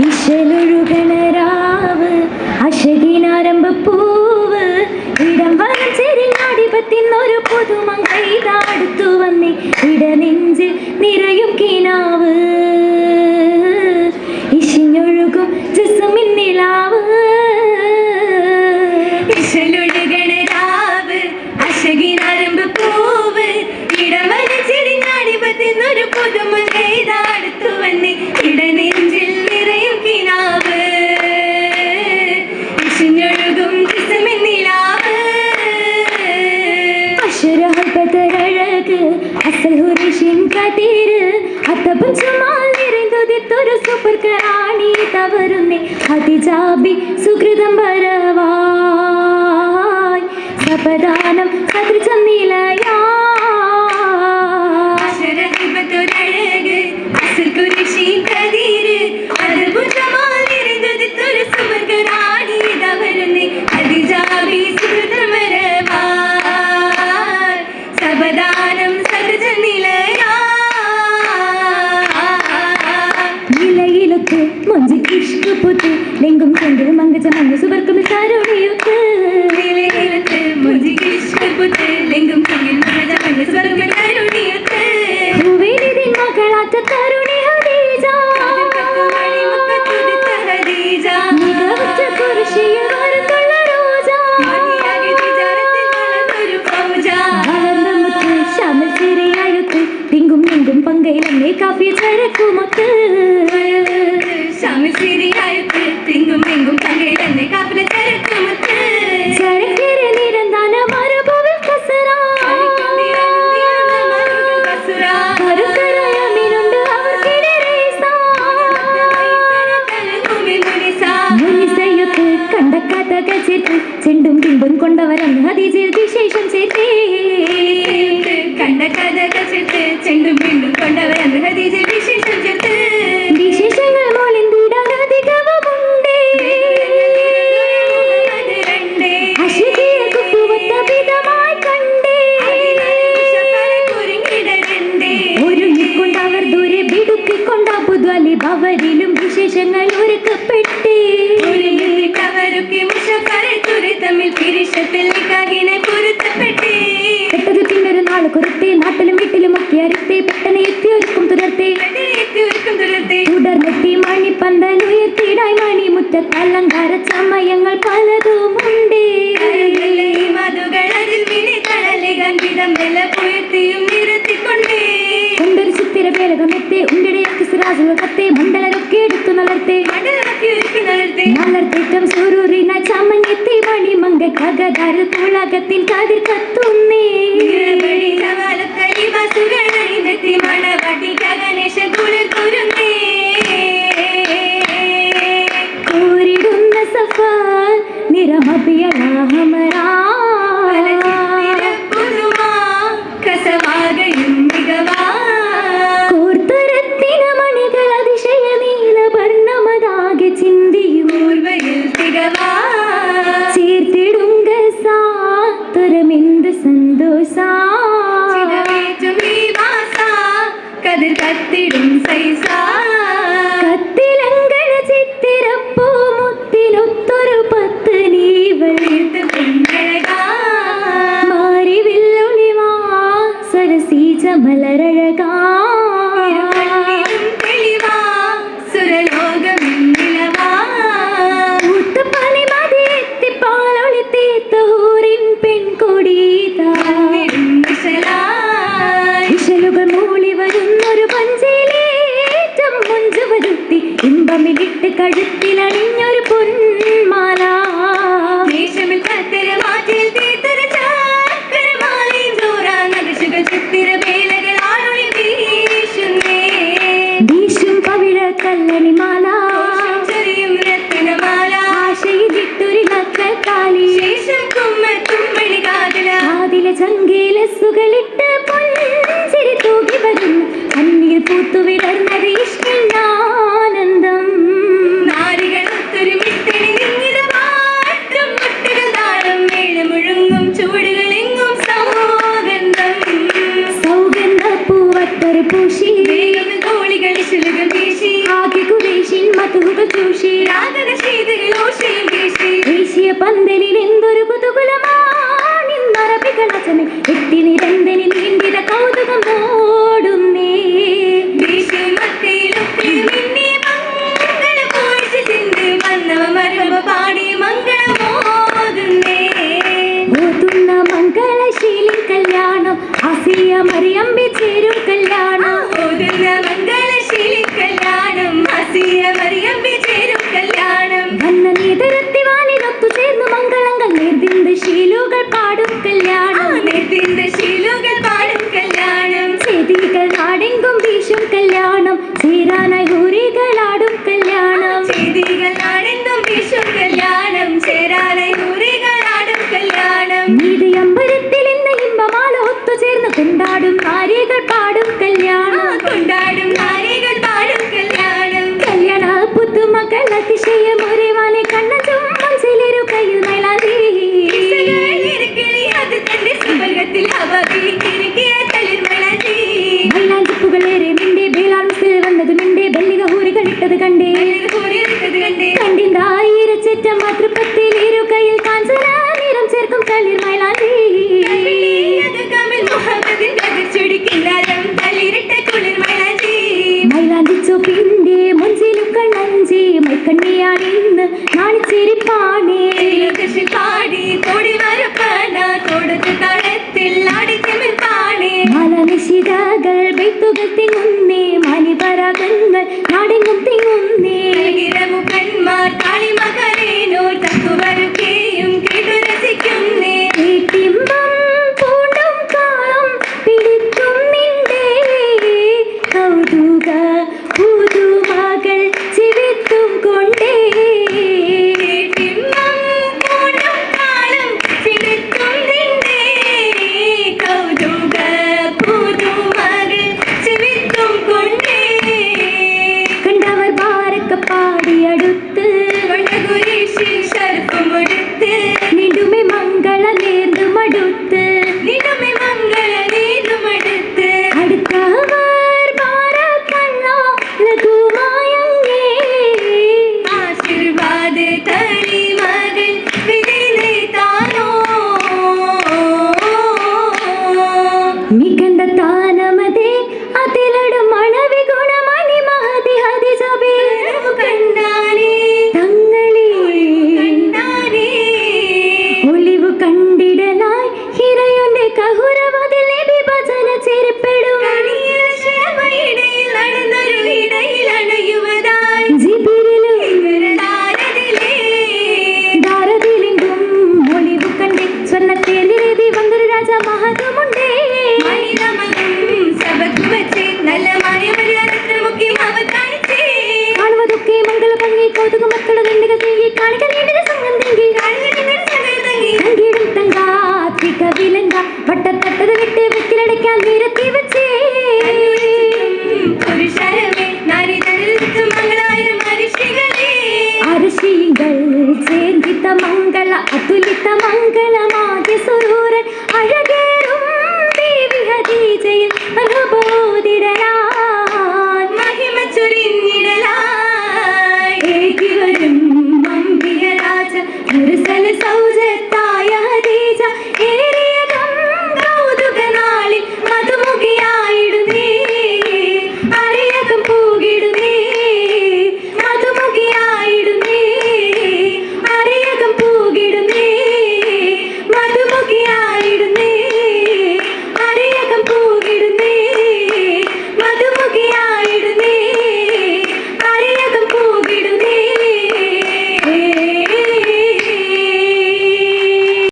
ഇശലൊഴുകണരാവ് അശകിനാരംഭപ്പൂവ്. ഇടം വനം ചെരിഞ്ഞാടിപത്തിന്നൊരു പുതുമങ്കൈ താടുത്തു വന്നി. ഇടനെഞ്ച് നിറയും കിനാവ്. ഇഷിഞ്ഞൊഴുകും ജസമിൻ നിലാവ് അതിജാബി സുഹൃതം വരവായ് സപദാനം സദൃശനിലയാ അക്ഷരഹൽപ്പത്തൊരഴക് தர കഥകൾ ചേർത്ത് ചെണ്ടും പിമ്പും കൊണ്ടവരന്ന് ഹദീജിൽ ശേഷം ചേർത്തേ. കണ്ട കഥകൾ ചേർത്ത് ചെണ്ടും കൊണ്ടവരന്ന് ഹദീജിൽ വിശേഷം ചേർത്ത്. വിശേഷങ്ങൾ അധികവുമുണ്ടേ അശുദ്ധിയ കുത്തുവത്ത പിതമായി കണ്ടേ. ഒരുങ്ങിക്കൊണ്ടവർ ദൂരെ ബിടുക്കിക്കൊണ്ട പുതുവലി ഭവരിലും വിശേഷങ്ങൾ ഒരുക്കപ്പെട്ടേ. रुके मुशफरे तुरे தமிழ் பிரிஷத்தில் நிக்காகினை பொருத்தப்பட்டே பெற்றது பின்னர் நாள் குறித்தே நாட்டிலும் வீட்டிலும் முக்கிய அரித்தே பெட்டனை எத்தி ஒருக்கும் துரத்தே. எத்தி ஒருக்கும் துரத்தே. உடர் நெத்தி மணி பந்தன் உயர்த்திடாய் மணி முத்த கலங்கார சமயங்கள் பலதும் உண்டே. மதுகள் அதில் வினை கடலை கண்டிதம் வெல்ல புயர்த்தியும் நிறுத்தி கொண்டே. உண்டொரு சித்திர பேரகம் எத்தே உண்டு സിറാസുകത്തെ മണ്ഡലൊക്കെ എടുത്തു നളർത്തെ. നലർത്തേറ്റം സുരൂറിന ചമഞ്ഞെത്തി മണി മങ്ക കഗതാരിൽ തുളകത്തിൻ കതിർ കത്തുന്നേ ഇമ്പമിലിട്ട് ആസിയ മറിയമ്പി ചേരും കല്യാണം. ഓതുന്ന മംഗളശീലി കല്യാണം. ആസിയ മറിയമ്പി ചേരും കല്യാണം. വന്ന നീതരത്തിവാനിലും ಬಹುರ